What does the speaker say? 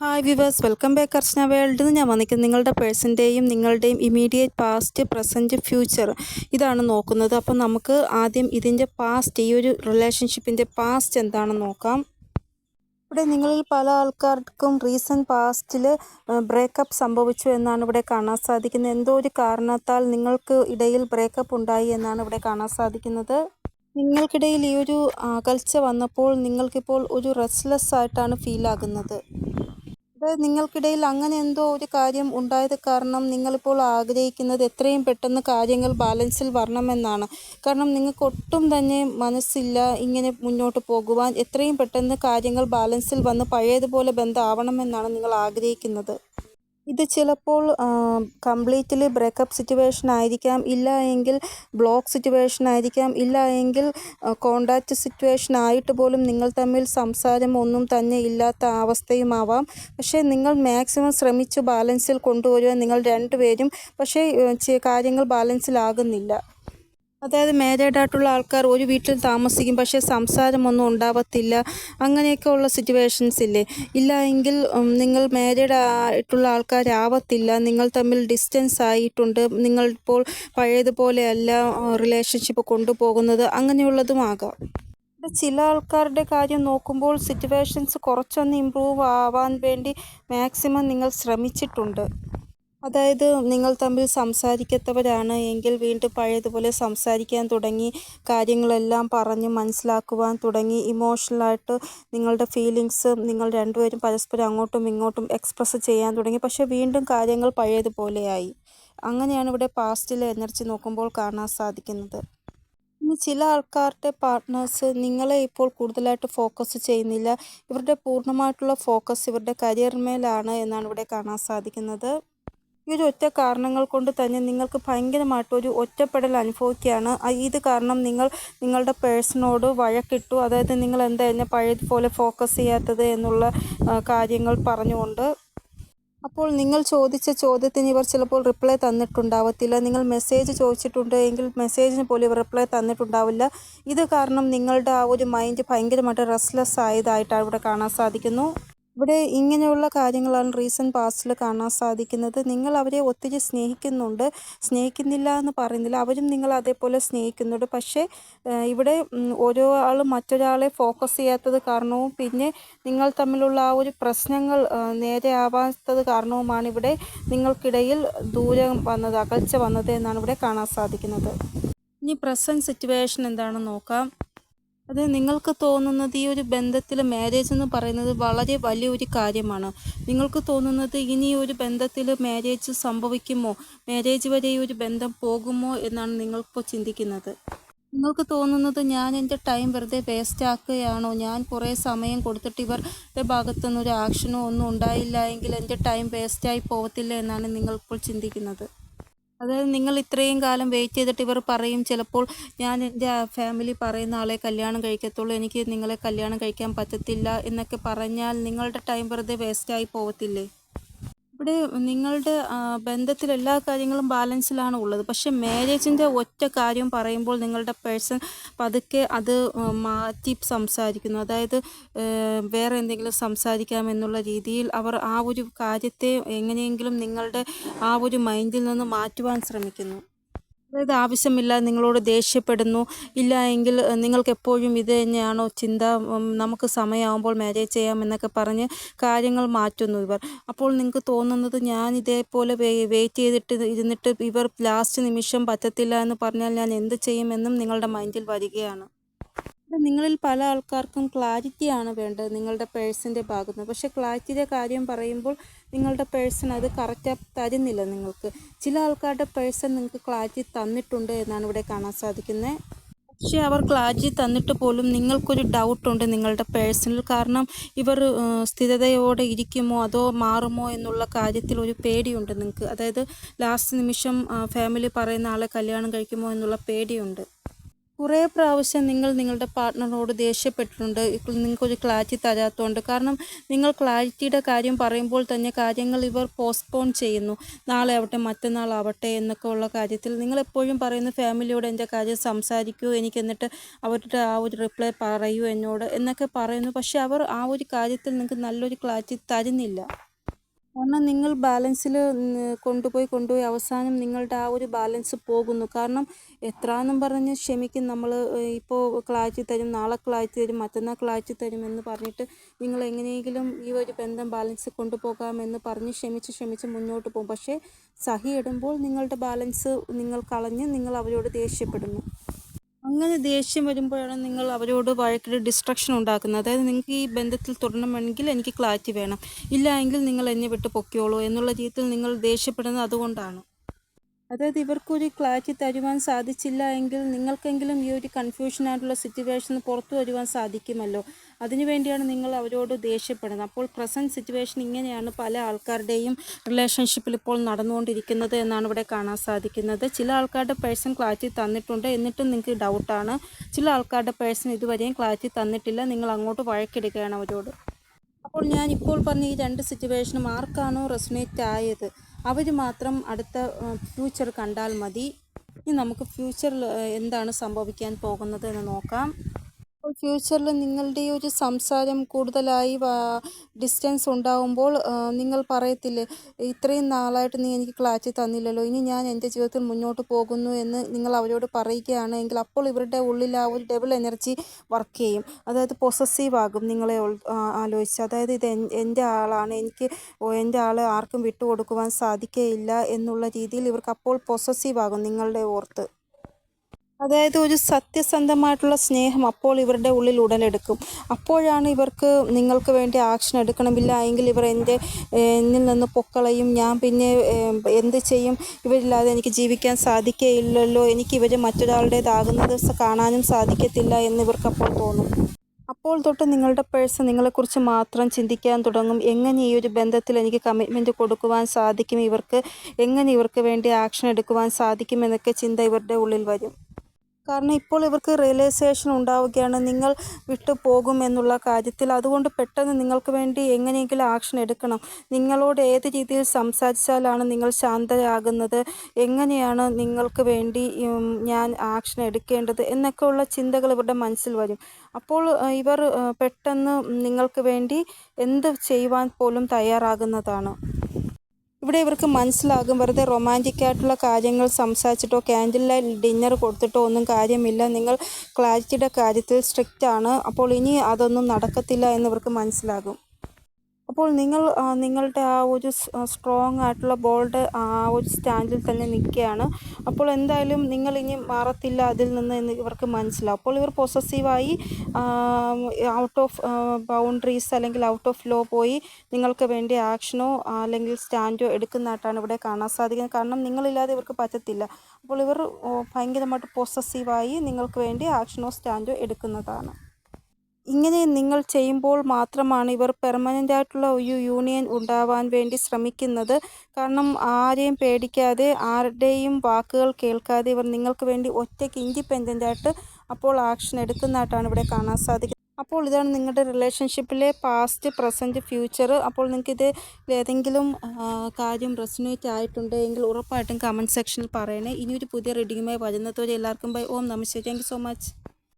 Hi viewers welcome back Archana world എന്ന് ഞാൻ വന്നിരിക്കുന്നത് നിങ്ങളുടെ പേഴ്സന്റെയും നിങ്ങളുടെയും ഇമീഡിയറ്റ് പാസ്റ്റ് പ്രസന്റ് ഫ്യൂച്ചർ ഇതാണ് നോക്കുന്നത്. അപ്പം നമുക്ക് ആദ്യം ഇതിന്റെ പാസ്റ്റ് ഈ ഒരു റിലേഷൻഷിപ്പിന്റെ പാസ്റ്റ് എന്താണെന്ന് നോക്കാം. ഇവിടെ നിങ്ങളിൽ പല ആൾക്കാർക്കും റീസെന്റ് പാസ്റ്റിൽ ബ്രേക്കപ്പ് സംഭവിച്ചു എന്നാണ് ഇവിടെ കാണാൻ സാധിക്കുന്നത്. എന്തോ ഒരു കാരണത്താൽ നിങ്ങൾക്ക് ഇടയിൽ ബ്രേക്കപ്പ് ഉണ്ടായി എന്നാണ് ഇവിടെ കാണാൻ സാധിക്കുന്നത്. നിങ്ങൾക്കിടയിൽ ഈ ഒരു അകൽച്ച വന്നപ്പോൾ നിങ്ങൾക്കിപ്പോൾ ഒരു റെസ്റ്റ്ലെസ് ആയിട്ടാണ് ഫീൽ ആകുന്നത്. അതായത് നിങ്ങൾക്കിടയിൽ അങ്ങനെ എന്തോ ഒരു കാര്യം ഉണ്ടായത് കാരണം നിങ്ങളിപ്പോൾ ആഗ്രഹിക്കുന്നത് എത്രയും പെട്ടെന്ന് കാര്യങ്ങൾ ബാലൻസിൽ വരണമെന്നാണ്. കാരണം നിങ്ങൾക്ക് ഒട്ടും തന്നെ മനസ്സില്ല ഇങ്ങനെ മുന്നോട്ട് പോകുവാൻ എത്രയും പെട്ടെന്ന് കാര്യങ്ങൾ ബാലൻസിൽ വന്ന് പഴയതുപോലെ ബന്ധമാവണമെന്നാണ് നിങ്ങൾ ആഗ്രഹിക്കുന്നത്. ഇത് ചിലപ്പോൾ കംപ്ലീറ്റ്ലി ബ്രേക്കപ്പ് സിറ്റുവേഷൻ ആയിരിക്കാം. ഇല്ല എങ്കിൽ ബ്ലോക്ക് സിറ്റുവേഷൻ ആയിരിക്കാം. ഇല്ല എങ്കിൽ കോണ്ടാക്റ്റ് സിറ്റുവേഷൻ ആയിട്ട് പോലും നിങ്ങൾ തമ്മിൽ സംസാരം ഒന്നും തന്നെ ഇല്ലാത്ത അവസ്ഥയുമാവാം പക്ഷേ നിങ്ങൾ മാക്സിമം ശ്രമിച്ചു ബാലൻസിൽ കൊണ്ടുവരുവാൻ നിങ്ങൾ രണ്ടുപേരും പക്ഷേ കാര്യങ്ങൾ ബാലൻസിലാകുന്നില്ല. അതായത് മേരേഡായിട്ടുള്ള ആൾക്കാർ ഒരു വീട്ടിൽ താമസിക്കും പക്ഷേ സംസാരമൊന്നും ഉണ്ടാവത്തില്ല. അങ്ങനെയൊക്കെ ഉള്ള സിറ്റുവേഷൻസ് ഇല്ലേ? ഇല്ല എങ്കിൽ നിങ്ങൾ മാരീഡ് ആയിട്ടുള്ള ആൾക്കാരാവത്തില്ല. നിങ്ങൾ തമ്മിൽ ഡിസ്റ്റൻസ് ആയിട്ടുണ്ട്. നിങ്ങൾ ഇപ്പോൾ പഴയതുപോലെയല്ല റിലേഷൻഷിപ്പ് കൊണ്ടുപോകുന്നത്. അങ്ങനെയുള്ളതും ആകാം. ചില ആൾക്കാരുടെ കാര്യം നോക്കുമ്പോൾ സിറ്റുവേഷൻസ് കുറച്ചൊന്ന് ഇമ്പ്രൂവ് ആവാൻ വേണ്ടി മാക്സിമം നിങ്ങൾ ശ്രമിച്ചിട്ടുണ്ട്. അതായത് നിങ്ങൾ തമ്മിൽ സംസാരിക്കത്തവരാണ് എങ്കിൽ വീണ്ടും പഴയതുപോലെ സംസാരിക്കാൻ തുടങ്ങി കാര്യങ്ങളെല്ലാം പറഞ്ഞ് മനസ്സിലാക്കുവാൻ തുടങ്ങി. ഇമോഷണലായിട്ട് നിങ്ങളുടെ ഫീലിങ്സ് നിങ്ങൾ രണ്ടുപേരും പരസ്പരം അങ്ങോട്ടും ഇങ്ങോട്ടും എക്സ്പ്രസ് ചെയ്യാൻ തുടങ്ങി. പക്ഷേ വീണ്ടും കാര്യങ്ങൾ പഴയതുപോലെയായി. അങ്ങനെയാണ് ഇവിടെ പാസ്റ്റിലെ എനർജി നോക്കുമ്പോൾ കാണാൻ സാധിക്കുന്നത്. ചില ആൾക്കാരുടെ പാർട്ട്നേഴ്സ് നിങ്ങളെ ഇപ്പോൾ കൂടുതലായിട്ട് ഫോക്കസ് ചെയ്യുന്നില്ല. ഇവരുടെ പൂർണമായിട്ടുള്ള ഫോക്കസ് ഇവരുടെ കരിയറിന്മേലാണ് എന്നാണ് ഇവിടെ കാണാൻ സാധിക്കുന്നത്. ഈ ഒരു ഒറ്റ കാരണങ്ങൾ കൊണ്ട് തന്നെ നിങ്ങൾക്ക് ഭയങ്കരമായിട്ടൊരു ഒറ്റപ്പെടൽ അനുഭവിക്കുകയാണ്. ഇത് കാരണം നിങ്ങൾ നിങ്ങളുടെ പേഴ്സണോട് വഴക്കിട്ടു. അതായത് നിങ്ങൾ എന്താ പഴയതുപോലെ ഫോക്കസ് ചെയ്യാത്തത് എന്നുള്ള കാര്യങ്ങൾ പറഞ്ഞുകൊണ്ട്. അപ്പോൾ നിങ്ങൾ ചോദിച്ച ചോദ്യത്തിന് ഇവർ ചിലപ്പോൾ റിപ്ലൈ തന്നിട്ടുണ്ടാവത്തില്ല. നിങ്ങൾ മെസ്സേജ് ചോദിച്ചിട്ടുണ്ട് എങ്കിൽ മെസ്സേജിന് പോലും ഇവർ റിപ്ലൈ തന്നിട്ടുണ്ടാവില്ല. ഇത് കാരണം നിങ്ങളുടെ ആ ഒരു മൈൻഡ് ഭയങ്കരമായിട്ട് റെസ്ലെസ് ആയതായിട്ടാണ് ഇവിടെ കാണാൻ സാധിക്കുന്നു. ഇവിടെ ഇങ്ങനെയുള്ള കാര്യങ്ങളാണ് റീസെന്റ് പാസ്റ്റിൽ കാണാൻ സാധിക്കുന്നത്. നിങ്ങൾ അവരെ ഒത്തിരി സ്നേഹിക്കുന്നുണ്ട്. സ്നേഹിക്കുന്നില്ല എന്ന് പറയുന്നില്ല. അവരും നിങ്ങൾ അതേപോലെ സ്നേഹിക്കുന്നുണ്ട്. പക്ഷേ ഇവിടെ ഓരോ ആളും മറ്റൊരാളെ ഫോക്കസ് ചെയ്യാത്തത് കാരണവും പിന്നെ നിങ്ങൾ തമ്മിലുള്ള ആ ഒരു പ്രശ്നങ്ങൾ നേരെ ആവാത്തത് കാരണവുമാണ് ഇവിടെ നിങ്ങൾക്കിടയിൽ ദൂരം വന്നത് അകൽച്ച വന്നത് എന്നാണ് ഇവിടെ കാണാൻ സാധിക്കുന്നത്. ഇനി പ്രസന്റ് സിറ്റുവേഷൻ എന്താണെന്ന് നോക്കാം. അത് നിങ്ങൾക്ക് തോന്നുന്നത് ഈ ഒരു ബന്ധത്തിൽ മാരേജ് എന്ന് പറയുന്നത് വളരെ വലിയൊരു കാര്യമാണ്. നിങ്ങൾക്ക് തോന്നുന്നത് ഇനി ഒരു ബന്ധത്തിൽ മാരേജ് സംഭവിക്കുമോ? മാരേജ് വരെ ഈ ഒരു ബന്ധം പോകുമോ എന്നാണ് നിങ്ങളിപ്പോൾ ചിന്തിക്കുന്നത്. നിങ്ങൾക്ക് തോന്നുന്നത് ഞാൻ എന്റെ ടൈം വെറുതെ വേസ്റ്റ് ആക്കുകയാണോ? ഞാൻ കുറേ സമയം കൊടുത്തിട്ട് ഇവരുടെ ഭാഗത്തുനിന്ന് ഒരു ആക്ഷനോ ഒന്നും ഉണ്ടായില്ല എങ്കിൽ എന്റെ ടൈം വേസ്റ്റായി പോകത്തില്ല എന്നാണ് നിങ്ങളിപ്പോൾ ചിന്തിക്കുന്നത്. അതായത് നിങ്ങൾ ഇത്രയും കാലം വെയിറ്റ് ചെയ്തിട്ട് ഇവർ പറയും ചിലപ്പോൾ ഞാൻ എന്റെ ഫാമിലി പറയുന്ന ആളെ കല്യാണം കഴിക്കത്തുള്ളൂ എനിക്ക് നിങ്ങളെ കല്യാണം കഴിക്കാൻ പറ്റത്തില്ല എന്നൊക്കെ പറഞ്ഞാൽ നിങ്ങളുടെ ടൈം വെറുതെ വേസ്റ്റായി പോകത്തില്ലേ ഇവിടെ നിങ്ങളുടെ ബന്ധത്തിൽ എല്ലാ കാര്യങ്ങളും ബാലൻസിലാണ് ഉള്ളത്. പക്ഷെ മാരേജിന്റെ ഒറ്റ കാര്യം പറയുമ്പോൾ നിങ്ങളുടെ പേഴ്സൺ പതുക്കെ അത് മാറ്റി സംസാരിക്കുന്നു. അതായത് വേറെ എന്തെങ്കിലും സംസാരിക്കാമെന്നുള്ള രീതിയിൽ അവർ ആ ഒരു കാര്യത്തെ എങ്ങനെയെങ്കിലും നിങ്ങളുടെ ആ ഒരു മൈൻഡിൽ നിന്ന് മാറ്റുവാൻ ശ്രമിക്കുന്നു. അതായത് ആവശ്യമില്ല നിങ്ങളോട് ദേഷ്യപ്പെടുന്നു ഇല്ല എങ്കിൽ നിങ്ങൾക്ക് എപ്പോഴും ഇത് തന്നെയാണോ ചിന്ത നമുക്ക് സമയമാകുമ്പോൾ മാരേജ് ചെയ്യാം എന്നൊക്കെ പറഞ്ഞ് കാര്യങ്ങൾ മാറ്റുന്നു ഇവർ. അപ്പോൾ നിങ്ങൾക്ക് തോന്നുന്നത് ഞാൻ ഇതേപോലെ വെയിറ്റ് ചെയ്തിട്ട് ഇരുന്നിട്ട് ഇവർ ലാസ്റ്റ് നിമിഷം പറ്റത്തില്ല എന്ന് പറഞ്ഞാൽ ഞാൻ എന്ത് ചെയ്യുമെന്നും നിങ്ങളുടെ മൈൻഡിൽ വരികയാണ്. നിങ്ങളിൽ പല ആൾക്കാർക്കും ക്ലാരിറ്റിയാണ് വേണ്ടത് നിങ്ങളുടെ പേഴ്സിന്റെ ഭാഗത്ത് നിന്ന്. പക്ഷേ ക്ലാരിറ്റിയുടെ കാര്യം പറയുമ്പോൾ നിങ്ങളുടെ പേഴ്സൺ അത് കറക്റ്റായി തരുന്നില്ല നിങ്ങൾക്ക്. ചില ആൾക്കാരുടെ പേഴ്സൺ നിങ്ങൾക്ക് ക്ലാരിറ്റി തന്നിട്ടുണ്ട് എന്നാണ് ഇവിടെ കാണാൻ സാധിക്കുന്നത് പക്ഷേ അവർ ക്ലാരിറ്റി തന്നിട്ട് പോലും നിങ്ങൾക്കൊരു ഡൗട്ടുണ്ട് നിങ്ങളുടെ പേഴ്സണൽ കാരണം ഇവർ സ്ഥിരതയോടെ ഇരിക്കുമോ അതോ മാറുമോ എന്നുള്ള കാര്യത്തിൽ ഒരു പേടിയുണ്ട് നിങ്ങൾക്ക്. അതായത് ലാസ്റ്റ് നിമിഷം ഫാമിലി പറയുന്ന ആളെ കല്യാണം കഴിക്കുമോ എന്നുള്ള പേടിയുണ്ട്. കുറേ പ്രാവശ്യം നിങ്ങൾ നിങ്ങളുടെ പാർട്ട്ണറോട് ദേഷ്യപ്പെട്ടിട്ടുണ്ട്. നിങ്ങൾക്കൊരു ക്ലാരിറ്റി തരാത്തതുകൊണ്ട് കാരണം നിങ്ങൾ ക്ലാരിറ്റിയുടെ കാര്യം പറയുമ്പോൾ തന്നെ കാര്യങ്ങൾ ഇവർ പോസ്റ്റ്പോൺ ചെയ്യുന്നു. നാളെ ആവട്ടെ മറ്റന്നാൾ ആവട്ടെ എന്നൊക്കെ ഉള്ള കാര്യത്തിൽ നിങ്ങൾ എപ്പോഴും പറയുന്ന ഫാമിലിയോട് എന്റെ കാര്യം സംസാരിക്കൂ എനിക്ക് എന്നിട്ട് അവരുടെ ആ ഒരു റിപ്ലൈ പറയൂ എന്നോട് എന്നൊക്കെ പറയുന്നു. പക്ഷേ അവർ ആ ഒരു കാര്യത്തിൽ നിങ്ങൾക്ക് നല്ലൊരു ക്ലാരിറ്റി തരുന്നില്ല. കാരണം നിങ്ങൾ ബാലൻസിൽ കൊണ്ടുപോയി കൊണ്ടുപോയി അവസാനം നിങ്ങളുടെ ആ ഒരു ബാലൻസ് പോകുന്നു. കാരണം എത്രയെന്നും പറഞ്ഞ് ക്ഷമിക്കും നമ്മൾ ഇപ്പോൾ ക്ലാച്ചി തരും നാളെ ക്ലാച്ചി തരും മറ്റന്നാൾ ക്ലാച്ചി തരും എന്ന് പറഞ്ഞിട്ട് നിങ്ങൾ എങ്ങനെയെങ്കിലും ഈ ഒരു ബന്ധം ബാലൻസ് കൊണ്ടുപോകാമെന്ന് പറഞ്ഞ് ക്ഷമിച്ച് ക്ഷമിച്ച് മുന്നോട്ട് പോകും. പക്ഷേ സഹി ഇടുമ്പോൾ നിങ്ങളുടെ ബാലൻസ് നിങ്ങൾ കളഞ്ഞ് നിങ്ങൾ അവരോട് ദേഷ്യപ്പെടുന്നു. അങ്ങനെ ദേഷ്യം വരുമ്പോഴാണ് നിങ്ങൾ അവരോട് വഴക്കിട്ട് ഡിസ്ട്രക്ഷൻ ഉണ്ടാക്കുന്നത്. അതായത് നിങ്ങൾക്ക് ഈ ബന്ധത്തിൽ തുടരണമെങ്കിൽ എനിക്ക് ക്ലാരിറ്റി വേണം. ഇല്ല എങ്കിൽ നിങ്ങൾ എന്നെ വിട്ട് പൊക്കിയോളൂ എന്നുള്ള രീതിയിൽ നിങ്ങൾ ദേഷ്യപ്പെടുന്നത് അതുകൊണ്ടാണ്. അതായത് ഇവർക്കൊരു ക്ലാരിറ്റി തരുവാൻ സാധിച്ചില്ല എങ്കിൽ നിങ്ങൾക്കെങ്കിലും ഈ ഒരു കൺഫ്യൂഷനായിട്ടുള്ള സിറ്റുവേഷൻ പുറത്തു വരുവാൻ സാധിക്കുമല്ലോ. അതിനുവേണ്ടിയാണ് നിങ്ങൾ അവരോട് ദേഷ്യപ്പെടുന്നത്. അപ്പോൾ പ്രസന്റ് സിറ്റുവേഷൻ ഇങ്ങനെയാണ് പല ആൾക്കാരുടെയും റിലേഷൻഷിപ്പിൽ ഇപ്പോൾ നടന്നുകൊണ്ടിരിക്കുന്നത് എന്നാണ് ഇവിടെ കാണാൻ സാധിക്കുന്നത്. ചില ആൾക്കാരുടെ പേഴ്സൺ ക്ലാരിറ്റി തന്നിട്ടുണ്ട് എന്നിട്ടും നിങ്ങൾക്ക് ഡൗട്ടാണ്. ചില ആൾക്കാരുടെ പേഴ്സൺ ഇതുവരെയും ക്ലാരിറ്റി തന്നിട്ടില്ല. നിങ്ങൾ അങ്ങോട്ട് വഴക്കിടുകയാണ് അവരോട്. അപ്പോൾ ഞാൻ ഇപ്പോൾ പറഞ്ഞ ഈ രണ്ട് സിറ്റുവേഷനും ആർക്കാണോ റെസൊനേറ്റ് ആയത്? അവർ മാത്രം അടുത്ത ഫ്യൂച്ചർ കണ്ടാൽ മതി. ഇനി നമുക്ക് ഫ്യൂച്ചറിൽ എന്താണ് സംഭവിക്കാൻ പോകുന്നത് എന്ന് നോക്കാം. ഫ്യൂച്ചറിൽ നിങ്ങളുടെ ഒരു സംസാരം കൂടുതലായി ഡിസ്റ്റൻസ് ഉണ്ടാവുമ്പോൾ നിങ്ങൾ പറയത്തില്ലേ ഇത്രയും നാളായിട്ട് നീ എനിക്ക് ക്ലാരിറ്റി തന്നില്ലല്ലോ ഇനി ഞാൻ എന്റെ ജീവിതത്തിൽ മുന്നോട്ട് പോകുന്നു എന്ന് നിങ്ങൾ അവരോട് പറയുകയാണെങ്കിൽ അപ്പോൾ ഇവരുടെ ഉള്ളിൽ ആ ഒരു ഡബിൾ എനർജി വർക്ക് ചെയ്യും. അതായത് പൊസസീവ് ആകും നിങ്ങളെ ആലോചിച്ച്. അതായത് ഇത് എന്റെ ആളാണ് എനിക്ക് എന്റെ ആൾ ആർക്കും വിട്ടുകൊടുക്കുവാൻ സാധിക്കുകയില്ല എന്നുള്ള രീതിയിൽ ഇവർക്ക് അപ്പോൾ പൊസസീവ് ആകും നിങ്ങളുടെ ഓർത്ത്. അതായത് ഒരു സത്യസന്ധമായിട്ടുള്ള സ്നേഹം അപ്പോൾ ഇവരുടെ ഉള്ളിൽ ഉടലെടുക്കും. അപ്പോഴാണ് ഇവർക്ക് നിങ്ങൾക്ക് വേണ്ടി ആക്ഷൻ എടുക്കണമില്ല. എങ്കിൽ ഇവർ എന്റെ എന്നിൽ നിന്ന് പൊക്കളയും. ഞാൻ പിന്നെ എന്ത് ചെയ്യും? ഇവരില്ലാതെ എനിക്ക് ജീവിക്കാൻ സാധിക്കുകയില്ലല്ലോ എനിക്ക് ഇവർ മറ്റൊരാളുടേതാകുന്നത് കാണാനും സാധിക്കത്തില്ല എന്നിവർക്ക് അപ്പോൾ തോന്നും. അപ്പോൾ തൊട്ട് നിങ്ങളുടെ പേഴ്സൺ നിങ്ങളെക്കുറിച്ച് മാത്രം ചിന്തിക്കാൻ തുടങ്ങും. എങ്ങനെ ഈ ഒരു ബന്ധത്തിൽ എനിക്ക് കമ്മിറ്റ്മെന്റ് കൊടുക്കുവാൻ സാധിക്കും? ഇവർക്ക് എങ്ങനെ ഇവർക്ക് വേണ്ടി ആക്ഷൻ എടുക്കുവാൻ സാധിക്കും? എന്നൊക്കെ ചിന്ത ഇവരുടെ ഉള്ളിൽ വരും. കാരണം ഇപ്പോൾ ഇവർക്ക് റിയലൈസേഷൻ ഉണ്ടാവുകയാണ്. നിങ്ങൾ വിട്ടു പോകും എന്നുള്ള കാര്യത്തിൽ അതുകൊണ്ട് പെട്ടെന്ന് നിങ്ങൾക്ക് വേണ്ടി എങ്ങനെയെങ്കിലും ആക്ഷൻ എടുക്കണം. നിങ്ങളോട് ഏത് രീതിയിൽ സംസാരിച്ചാലാണ് നിങ്ങൾ ശാന്തരാകുന്നത്? എങ്ങനെയാണ് നിങ്ങൾക്ക് വേണ്ടി ഞാൻ ആക്ഷൻ എടുക്കേണ്ടത്? എന്നൊക്കെയുള്ള ചിന്തകൾ ഇവരുടെ മനസ്സിൽ വരും. അപ്പോൾ ഇവർ പെട്ടെന്ന് നിങ്ങൾക്ക് വേണ്ടി എന്ത് ചെയ്യുവാൻ പോലും തയ്യാറാകുന്നതാണ്. ഇവിടെ ഇവർക്ക് മനസ്സിലാകും. വെറുതെ റൊമാന്റിക് ആയിട്ടുള്ള കാര്യങ്ങൾ സംസാരിച്ചിട്ടോ ക്യാൻഡിൽ ലൈറ്റ് ഡിന്നർ കൊടുത്തിട്ടോ ഒന്നും കാര്യമില്ല. നിങ്ങൾ ക്ലാരിറ്റിയുടെ കാര്യത്തിൽ സ്ട്രിക്റ്റ് ആണ്. അപ്പോൾ ഇനി അതൊന്നും നടക്കത്തില്ല എന്നിവർക്ക് മനസ്സിലാകും. അപ്പോൾ നിങ്ങൾ നിങ്ങളുടെ ആ ഒരു സ്ട്രോങ് ആയിട്ടുള്ള ബോൾഡ് ആ ഒരു സ്റ്റാൻഡിൽ തന്നെ നിൽക്കുകയാണ്. അപ്പോൾ എന്തായാലും നിങ്ങൾ ഇനി മാറത്തില്ല അതിൽ നിന്ന് എന്ന് ഇവർക്ക് മനസ്സിലാവും. അപ്പോൾ ഇവർ പൊസസീവായി ഔട്ട് ഓഫ് ബൗണ്ടറീസ് അല്ലെങ്കിൽ ഔട്ട് ഓഫ് ലോ പോയി നിങ്ങൾക്ക് വേണ്ടി ആക്ഷനോ അല്ലെങ്കിൽ സ്റ്റാൻഡോ എടുക്കുന്നതായിട്ടാണ് ഇവിടെ കാണാൻ സാധിക്കുന്നത്. കാരണം നിങ്ങളില്ലാതെ ഇവർക്ക് പറ്റത്തില്ല. അപ്പോൾ ഇവർ ഭയങ്കരമായിട്ട് പൊസസീവായി നിങ്ങൾക്ക് വേണ്ടി ആക്ഷനോ സ്റ്റാൻഡോ എടുക്കുന്നതാണ്. ഇങ്ങനെ നിങ്ങൾ ചെയ്യുമ്പോൾ മാത്രമാണ് ഇവർ പെർമനന്റ് ആയിട്ടുള്ള ഒരു യൂണിയൻ ഉണ്ടാവാൻ വേണ്ടി ശ്രമിക്കുന്നത്. കാരണം ആരെയും പേടിക്കാതെ ആരുടെയും വാക്കുകൾ കേൾക്കാതെ ഇവർ നിങ്ങൾക്ക് വേണ്ടി ഒറ്റയ്ക്ക് ഇൻഡിപെൻഡന്റ് ആയിട്ട് അപ്പോൾ ആക്ഷൻ എടുക്കുന്നതായിട്ടാണ് ഇവിടെ കാണാൻ സാധിക്കുന്നത്. അപ്പോൾ ഇതാണ് നിങ്ങളുടെ റിലേഷൻഷിപ്പിലെ പാസ്റ്റ് പ്രസന്റ് ഫ്യൂച്ചർ അപ്പോൾ നിങ്ങൾക്ക് ഏതെങ്കിലും കാര്യം റെസിനേറ്റ് ആയിട്ടുണ്ട് എങ്കിൽ ഉറപ്പായിട്ടും കമന്റ് സെക്ഷനിൽ പറയണേ. ഇനിയൊരു പുതിയ റീഡിങ്ങുമായി വരുന്നതുവരെ എല്ലാവർക്കും bye Om namaste thank so much